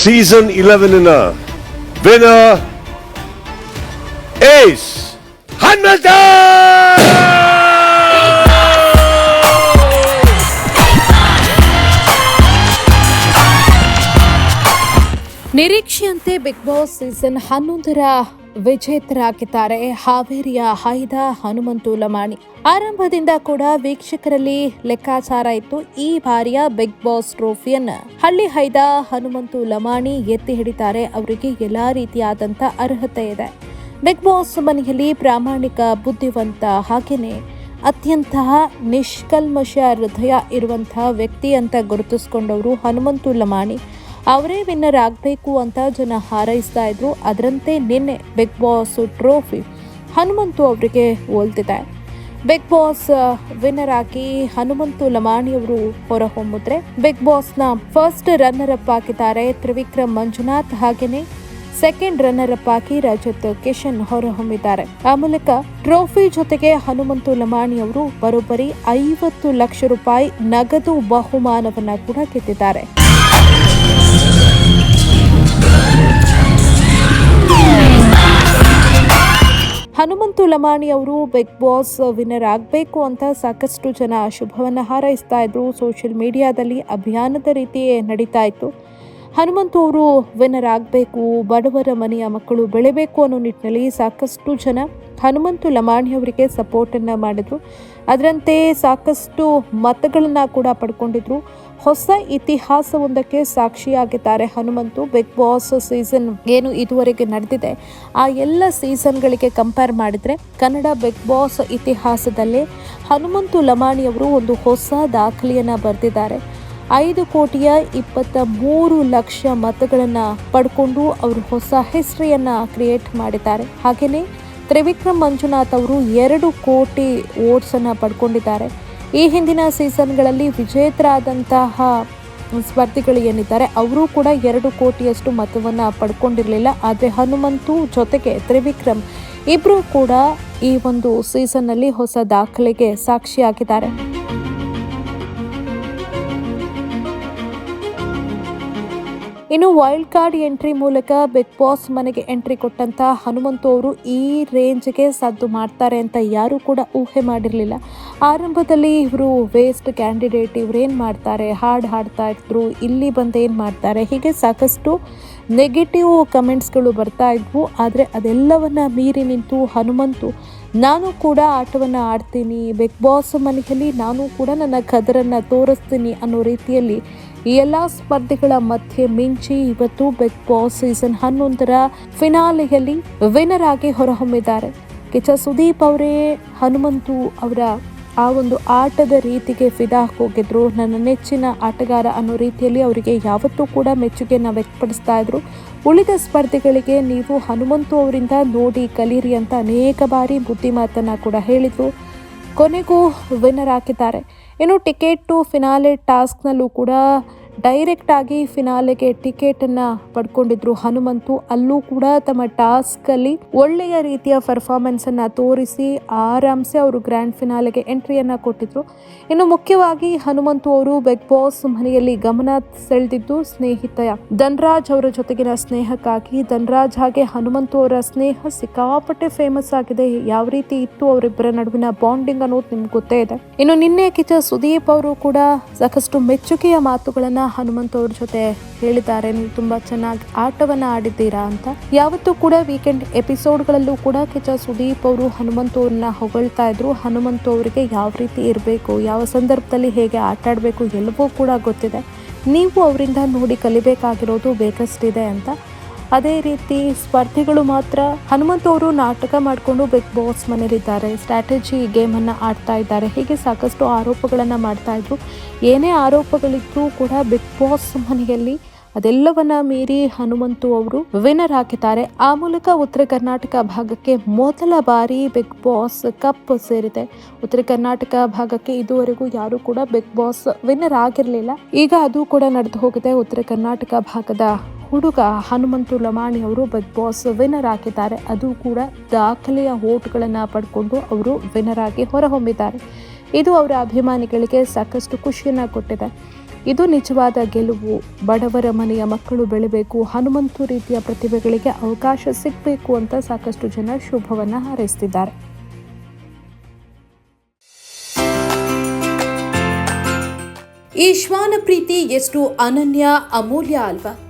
Season ಇಲೆವೆನ್ನ winner ಏಸ್ ಹನುಮಂತ ನಿರೀಕ್ಷೆಯಂತೆ ಬಿಗ್ ಬಾಸ್ ಸೀಸನ್ ಹನ್ನೊಂದರ ವಿಜೇತರಾಗಿದ್ದಾರೆ. ಹಾವೇರಿಯ ಹೈದ ಹನುಮಂತು ಲಮಾಣಿ. ಆರಂಭದಿಂದ ಕೂಡ ವೀಕ್ಷಕರಲ್ಲಿ ಲೆಕ್ಕಾಚಾರ ಇತ್ತು. ಈ ಬಾರಿಯ ಬಿಗ್ ಬಾಸ್ ಟ್ರೋಫಿಯನ್ನ ಹಳ್ಳಿ ಹೈದ ಹನುಮಂತು ಲಮಾಣಿ ಎತ್ತಿ ಹಿಡಿತಾರೆ. ಅವರಿಗೆ ಎಲ್ಲಾ ರೀತಿಯಾದಂತ ಅರ್ಹತೆ ಇದೆ. ಬಿಗ್ ಬಾಸ್ ಮನೆಯಲ್ಲಿ ಪ್ರಾಮಾಣಿಕ, ಬುದ್ಧಿವಂತ ಹಾಗೆಯೇ ಅತ್ಯಂತ ನಿಷ್ಕಲ್ಮಶ ಹೃದಯ ಇರುವಂತಹ ವ್ಯಕ್ತಿ ಅಂತ ಗುರುತಿಸಿಕೊಂಡವರು ಹನುಮಂತು ಲಮಾಣಿ. ಅವರೇ ವಿನ್ನರ್ ಆಗಬೇಕು ಅಂತ ಜನ ಹಾರೈಸ್ತಾ ಇದ್ರು. ಅದರಂತೆ ನಿನ್ನೆ ಬಿಗ್ ಬಾಸ್ ಟ್ರೋಫಿ ಹನುಮಂತು ಅವರಿಗೆ ಹೋಲ್ತಿದೆ. ಬಿಗ್ ಬಾಸ್ ವಿನ್ನರ್ ಆಗಿ ಹನುಮಂತು ಲಮಾಣಿಯವರು ಹೊರಹೊಮ್ಮಿದ್ರೆ ಬಿಗ್ ಬಾಸ್ನ ಫಸ್ಟ್ ರನ್ನರ್ ಅಪ್ ಆಗಿದ್ದಾರೆ ತ್ರಿವಿಕ್ರಮ್ ಮಂಜುನಾಥ್ ಹಾಗೇನೆ ಸೆಕೆಂಡ್ ರನ್ನರ್ ಅಪ್ ಆಗಿ ರಜತ್ ಕಿಶನ್ ಹೊರಹೊಮ್ಮಿದ್ದಾರೆ. ಆ ಮೂಲಕ ಟ್ರೋಫಿ ಜೊತೆಗೆ ಹನುಮಂತು ಲಮಾಣಿ ಅವರು ಬರೋಬ್ಬರಿ ಐವತ್ತು ಲಕ್ಷ ರೂಪಾಯಿ ನಗದು ಬಹುಮಾನವನ್ನ ಕೂಡ ಗೆದ್ದಿದ್ದಾರೆ. ಹನುಮಂತು ಲಮಾಣಿ ಅವರು ಬಿಗ್ ಬಾಸ್ ವಿನ್ನರ್ ಆಗಬೇಕು ಅಂತ ಸಾಕಷ್ಟು ಜನ ಶುಭವನ್ನು ಹಾರೈಸ್ತಾ ಇದ್ರು. ಸೋಷಿಯಲ್ ಮೀಡಿಯಾದಲ್ಲಿ ಅಭಿಯಾನದ ರೀತಿಯೇ ನಡೀತಾ ಇತ್ತು. ಹನುಮಂತು ಅವರು ವಿನ್ನರ್ ಆಗಬೇಕು ಬಡವರ ಮನೆಯ ಮಕ್ಕಳು ಬೆಳಿಬೇಕು ಅನ್ನೋ ನಿಟ್ಟಿನಲ್ಲಿ ಸಾಕಷ್ಟು ಜನ ಹನುಮಂತು ಲಮಾಣಿ ಅವರಿಗೆ ಸಪೋರ್ಟನ್ನು ಮಾಡಿದರು. ಅದರಂತೆ ಸಾಕಷ್ಟು ಮತಗಳನ್ನು ಕೂಡ ಪಡ್ಕೊಂಡಿದ್ರು. ಹೊಸ ಇತಿಹಾಸವೊಂದಕ್ಕೆ ಸಾಕ್ಷಿಯಾಗಿದ್ದಾರೆ ಹನುಮಂತು. ಬಿಗ್ ಬಾಸ್ ಸೀಸನ್ ಏನು ಇದುವರೆಗೆ ನಡೆದಿದೆ. ಆ ಎಲ್ಲ ಸೀಸನ್ಗಳಿಗೆ ಕಂಪೇರ್ ಮಾಡಿದರೆ ಕನ್ನಡ ಬಿಗ್ ಬಾಸ್ ಇತಿಹಾಸದಲ್ಲೇ ಹನುಮಂತು ಲಮಾಣಿ ಅವರು ಒಂದು ಹೊಸ ದಾಖಲೆಯನ್ನು ಬರೆದಿದ್ದಾರೆ. ಐದು ಕೋಟಿಯ ಇಪ್ಪತ್ತ ಮೂರು ಲಕ್ಷ ಮತಗಳನ್ನು ಪಡ್ಕೊಂಡು ಅವರು ಹೊಸ ಹಿಸ್ಟ್ರಿಯನ್ನು ಕ್ರಿಯೇಟ್ ಮಾಡಿದ್ದಾರೆ. ಹಾಗೆಯೇ ತ್ರಿವಿಕ್ರಮ್ ಮಂಜುನಾಥ್ ಅವರು ಎರಡು ಕೋಟಿ ಓಟ್ಸನ್ನು ಪಡ್ಕೊಂಡಿದ್ದಾರೆ. ಈ ಹಿಂದಿನ ಸೀಸನ್ಗಳಲ್ಲಿ ವಿಜೇತರಾದಂತಹ ಸ್ಪರ್ಧಿಗಳು ಏನಿದ್ದಾರೆ, ಅವರು ಕೂಡ ಎರಡು ಕೋಟಿಯಷ್ಟು ಮತವನ್ನು ಪಡ್ಕೊಂಡಿರಲಿಲ್ಲ. ಆದರೆ ಹನುಮಂತು ಜೊತೆಗೆ ತ್ರಿವಿಕ್ರಮ್ ಇಬ್ಬರೂ ಕೂಡ ಈ ಒಂದು ಸೀಸನ್ನಲ್ಲಿ ಹೊಸ ದಾಖಲೆಗೆ ಸಾಕ್ಷಿಯಾಗಿದ್ದಾರೆ. ಇನ್ನು ವೈಲ್ಡ್ ಕಾರ್ಡ್ ಎಂಟ್ರಿ ಮೂಲಕ ಬಿಗ್ ಬಾಸ್ ಮನೆಗೆ ಎಂಟ್ರಿ ಕೊಟ್ಟಂತ ಹನುಮಂತು ಅವರು ಈ ರೇಂಜ್ಗೆ ಸದ್ದು ಮಾಡ್ತಾರೆ ಅಂತ ಯಾರೂ ಕೂಡ ಊಹೆ ಮಾಡಿರಲಿಲ್ಲ. ಆರಂಭದಲ್ಲಿ ಇವರು ವೇಸ್ಟ್ ಕ್ಯಾಂಡಿಡೇಟ್ ಇವ್ರೇನು ಮಾಡ್ತಾರೆ? ಹಾಡು ಹಾಡ್ತಾ ಇದ್ರು, ಇಲ್ಲಿ ಬಂದು ಏನು ಮಾಡ್ತಾರೆ? ಹೀಗೆ ಸಾಕಷ್ಟು ನೆಗೆಟಿವ್ ಕಮೆಂಟ್ಸ್ಗಳು ಬರ್ತಾ ಇದ್ವು. ಆದರೆ ಅದೆಲ್ಲವನ್ನು ಮೀರಿ ನಿಂತು ಹನುಮಂತು, ನಾನು ಕೂಡ ಆಟವನ್ನು ಆಡ್ತೀನಿ. ಬಿಗ್ ಬಾಸ್ ಮನೆಯಲ್ಲಿ ನಾನು ಕೂಡ ನನ್ನ ಕದರನ್ನು ತೋರಿಸ್ತೀನಿ ಅನ್ನೋ ರೀತಿಯಲ್ಲಿ ಈ ಎಲ್ಲ ಸ್ಪರ್ಧೆಗಳ ಮಧ್ಯೆ ಮಿಂಚಿ ಇವತ್ತು ಬಿಗ್ ಬಾಸ್ ಸೀಸನ್ ಹನ್ನೊಂದರ ಫಿನಾಲೆಯಲ್ಲಿ ವಿನ್ನರ್ ಆಗಿ ಹೊರಹೊಮ್ಮಿದ್ದಾರೆ. ಕಿಚ ಸುದೀಪ್ ಅವರೇ, ಹನುಮಂತು ಅವರ ಆ ಒಂದು ಆಟದ ರೀತಿಗೆ ಫಿದಾ ಹೋಗಿದ್ರು. ನನ್ನ ನೆಚ್ಚಿನ ಆಟಗಾರ ಅನ್ನೋ ರೀತಿಯಲ್ಲಿ ಅವರಿಗೆ ಯಾವತ್ತೂ ಕೂಡ ಮೆಚ್ಚುಗೆಯನ್ನು ವ್ಯಕ್ತಪಡಿಸ್ತಾ ಇದ್ರು. ಉಳಿದ ಸ್ಪರ್ಧೆಗಳಿಗೆ ನೀವು ಹನುಮಂತು ಅವರಿಂದ ನೋಡಿ ಕಲೀರಿ ಅಂತ ಅನೇಕ ಬಾರಿ ಬುದ್ಧಿಮಾತನ್ನು ಕೂಡ ಹೇಳಿದ್ರು. ಕೊನೆಗೂ ವಿನ್ನರ್ ಹಾಕಿದ್ದಾರೆ. ಇನ್ನು ಟಿಕೆಟ್ ಟು ಫಿನಾಲೆ ಟಾಸ್ಕ್ನಲ್ಲೂ ಕೂಡ ಡೈರೆಕ್ಟ್ ಆಗಿ ಫಿನಾಲೆಗೆ ಟಿಕೆಟನ್ನು ಪಡ್ಕೊಂಡಿದ್ರು ಹನುಮಂತು. ಅಲ್ಲೂ ಕೂಡ ತಮ್ಮ ಟಾಸ್ಕಲ್ಲಿ ಒಳ್ಳೆಯ ರೀತಿಯ ಪರ್ಫಾರ್ಮೆನ್ಸನ್ನು ತೋರಿಸಿ ಆರಾಮ್ಸೆ ಅವರು ಗ್ರ್ಯಾಂಡ್ ಫಿನಾಲೆಗೆ ಎಂಟ್ರಿಯನ್ನು ಕೊಟ್ಟಿದ್ರು. ಇನ್ನು ಮುಖ್ಯವಾಗಿ ಹನುಮಂತು ಅವರು ಬಿಗ್ ಬಾಸ್ ಮನೆಯಲ್ಲಿ ಗಮನ ಸೆಳೆದಿದ್ದು ಸ್ನೇಹಿತ ಧನ್ರಾಜ್ ಅವರ ಜೊತೆಗಿನ ಸ್ನೇಹಕ್ಕಾಗಿ ಧನ್ರಾಜ್ ಹಾಗೆ ಹನುಮಂತು ಅವರ ಸ್ನೇಹ ಸಿಕ್ಕಾಪಟ್ಟೆ ಫೇಮಸ್ ಆಗಿದೆ. ಯಾವ ರೀತಿ ಇತ್ತು ಅವರಿಬ್ಬರ ನಡುವಿನ ಬಾಂಡಿಂಗ್ ಅನ್ನೋದು ನಿಮ್ಗೆ ಗೊತ್ತೇ ಇದೆ. ಇನ್ನು ನಿನ್ನೆ ಕಿಚ್ಚ ಸುದೀಪ್ ಅವರು ಕೂಡ ಸಾಕಷ್ಟು ಮೆಚ್ಚುಗೆಯ ಮಾತುಗಳನ್ನ ಹನುಮಂತ್ ಅವ್ರ ಜೊತೆ ಹೇಳಿದ್ದಾರೆ. ನೀವು ತುಂಬಾ ಚೆನ್ನಾಗಿ ಆಟವನ್ನ ಆಡಿದ್ದೀರಾ ಅಂತ. ಯಾವತ್ತೂ ಕೂಡ ವೀಕೆಂಡ್ ಎಪಿಸೋಡ್ಗಳಲ್ಲೂ ಕೂಡ ಕೆಚ ಸುದೀಪ್ ಅವರು ಹನುಮಂತ ಅವ್ರನ್ನ ಹೊಗಳ್ತಾ ಇದ್ರು. ಹನುಮಂತ ಅವರಿಗೆ ಯಾವ ರೀತಿ ಇರಬೇಕು, ಯಾವ ಸಂದರ್ಭದಲ್ಲಿ ಹೇಗೆ ಆಟ ಆಡಬೇಕು ಎಲ್ಲವೂ ಕೂಡ ಗೊತ್ತಿದೆ. ನೀವು ಅವರಿಂದ ನೋಡಿ ಕಲಿಬೇಕಾಗಿರೋದು ಬೇಕಷ್ಟಿದೆ ಅಂತ. ಅದೇ ರೀತಿ ಸ್ಪರ್ಧಿಗಳು ಮಾತ್ರ ಹನುಮಂತ್ ಅವರು ನಾಟಕ ಮಾಡಿಕೊಂಡು ಬಿಗ್ ಬಾಸ್ ಮನೇಲಿದ್ದಾರೆ ಸ್ಟ್ರಾಟಜಿ ಗೇಮನ್ನು ಆಡ್ತಾ ಇದ್ದಾರೆ. ಹೀಗೆ ಸಾಕಷ್ಟು ಆರೋಪಗಳನ್ನು ಮಾಡ್ತಾ ಇದ್ರು. ಏನೇ ಆರೋಪಗಳಿದ್ರೂ ಕೂಡ ಬಿಗ್ ಬಾಸ್ ಮನೆಯಲ್ಲಿ ಅದೆಲ್ಲವನ್ನ ಮೀರಿ ಹನುಮಂತು ಅವರು ವಿನ್ನರ್ ಹಾಕಿದ್ದಾರೆ. ಆ ಮೂಲಕ ಉತ್ತರ ಕರ್ನಾಟಕ ಭಾಗಕ್ಕೆ ಮೊದಲ ಬಾರಿ ಬಿಗ್ ಬಾಸ್ ಕಪ್ ಸೇರಿದೆ. ಉತ್ತರ ಕರ್ನಾಟಕ ಭಾಗಕ್ಕೆ ಇದುವರೆಗೂ ಯಾರು ಕೂಡ ಬಿಗ್ ಬಾಸ್ ವಿನ್ನರ್ ಆಗಿರಲಿಲ್ಲ. ಈಗ ಅದು ಕೂಡ ನಡೆದು ಹೋಗಿದೆ. ಉತ್ತರ ಕರ್ನಾಟಕ ಭಾಗದ ಹುಡುಗ ಹನುಮಂತು ಲಮಾಣಿ ಅವರು ಬಿಗ್ ಬಾಸ್ ವಿನ್ನರ್ ಆಗಿದ್ದಾರೆ. ಅದು ಕೂಡ ದಾಖಲೆಯ ಓಟ್ಗಳನ್ನು ಪಡ್ಕೊಂಡು ಅವರು ವಿನ್ನರ್ ಆಗಿ ಹೊರಹೊಮ್ಮಿದ್ದಾರೆ. ಇದು ಅವರ ಅಭಿಮಾನಿಗಳಿಗೆ ಸಾಕಷ್ಟು ಖುಷಿಯನ್ನು ಕೊಟ್ಟಿದೆ. ಇದು ನಿಜವಾದ ಗೆಲುವು. ಬಡವರ ಮನೆಯ ಮಕ್ಕಳು ಬೆಳಿಬೇಕು. ಹನುಮಂತು ರೀತಿಯ ಪ್ರತಿಭೆಗಳಿಗೆ ಅವಕಾಶ ಸಿಗಬೇಕು ಅಂತ ಸಾಕಷ್ಟು ಜನ ಶುಭವನ್ನು ಹಾರೈಸ್ತಿದ್ದಾರೆ. ಈ ಶ್ವಾನ ಪ್ರೀತಿ ಎಷ್ಟು ಅನನ್ಯ, ಅಮೂಲ್ಯ ಅಲ್ವಾ?